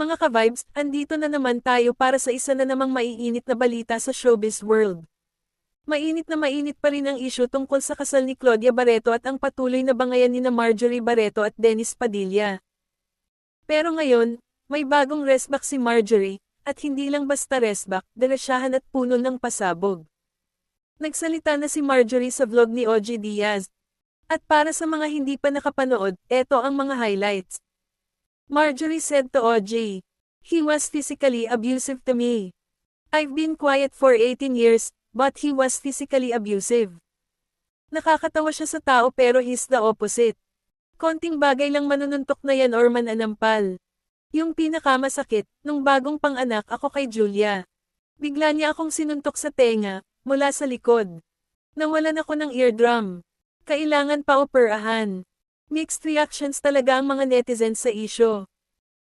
Mga ka-vibes, andito na naman tayo para sa isa na namang maiinit na balita sa showbiz world. Mainit na mainit pa rin ang isyu tungkol sa kasal ni Claudia Barreto at ang patuloy na bangayan ni na Marjorie Barreto at Dennis Padilla. Pero ngayon, may bagong resback si Marjorie, at hindi lang basta resback, dirasyahan at puno ng pasabog. Nagsalita na si Marjorie sa vlog ni OG Diaz. At para sa mga hindi pa nakapanood, eto ang mga highlights. Marjorie said to OJ, He was physically abusive to me. I've been quiet for 18 years, but he was physically abusive. Nakakatawa siya sa tao pero he's the opposite. Konting bagay lang manununtok na yan or mananampal. Yung pinakamasakit, nung bagong panganak ako kay Julia. Bigla niya akong sinuntok sa tenga, mula sa likod. Nawalan ako ng eardrum. Kailangan pa operahan. Mixed reactions talaga ang mga netizens sa isyo.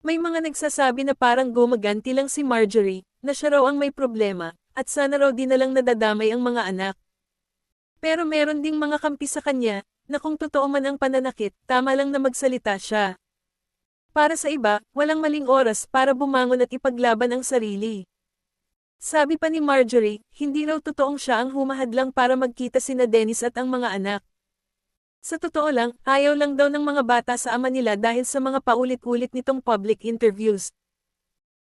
May mga nagsasabi na parang gumaganti lang si Marjorie, na siya raw ang may problema, at sana raw di na lang nadadamay ang mga anak. Pero meron ding mga kampi sa kanya, na kung totoo man ang pananakit, tama lang na magsalita siya. Para sa iba, walang maling oras para bumangon at ipaglaban ang sarili. Sabi pa ni Marjorie, hindi raw totoong siya ang humahadlang para magkita sina Dennis at ang mga anak. Sa totoo lang, ayaw lang daw ng mga bata sa ama nila dahil sa mga paulit-ulit nitong public interviews.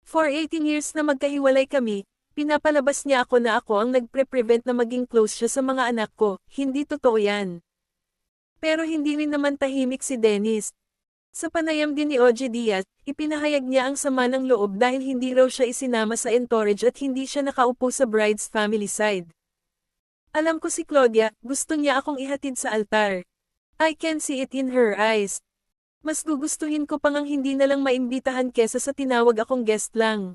For 18 years na magkahiwalay kami, pinapalabas niya ako na ako ang nagpre-prevent na maging close siya sa mga anak ko, hindi totoo yan. Pero hindi rin naman tahimik si Dennis, sa panayam din ni OJ Diaz, ipinahayag niya ang sama ng loob dahil hindi raw siya isinama sa entourage at hindi siya nakaupo sa bride's family side. Alam ko si Claudia, gusto niya akong ihatid sa altar. I can see it in her eyes. Mas gugustuhin ko pang ang hindi na lang maimbitahan kesa sa tinawag akong guest lang.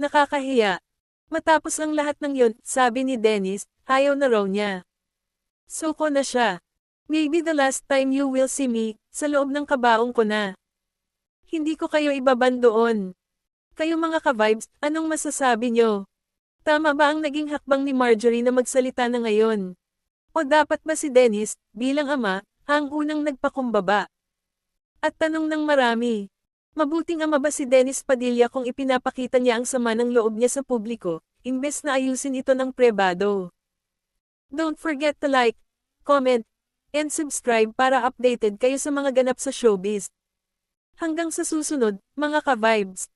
Nakakahiya. Matapos ang lahat ng yon, sabi ni Dennis, ayaw na raw niya. Suko na siya. Maybe the last time you will see me, sa loob ng kabaong ko na. Hindi ko kayo ibaban doon. Kayo mga ka-vibes, anong masasabi nyo? Tama ba ang naging hakbang ni Marjorie na magsalita na ngayon? O dapat ba si Dennis, bilang ama, ang unang nagpakumbaba? At tanong ng marami, mabuting ama ba si Dennis Padilla kung ipinapakita niya ang sama ng loob niya sa publiko, imbes na ayusin ito ng prebado? Don't forget to like, comment, and subscribe para updated kayo sa mga ganap sa showbiz. Hanggang sa susunod, mga ka-vibes.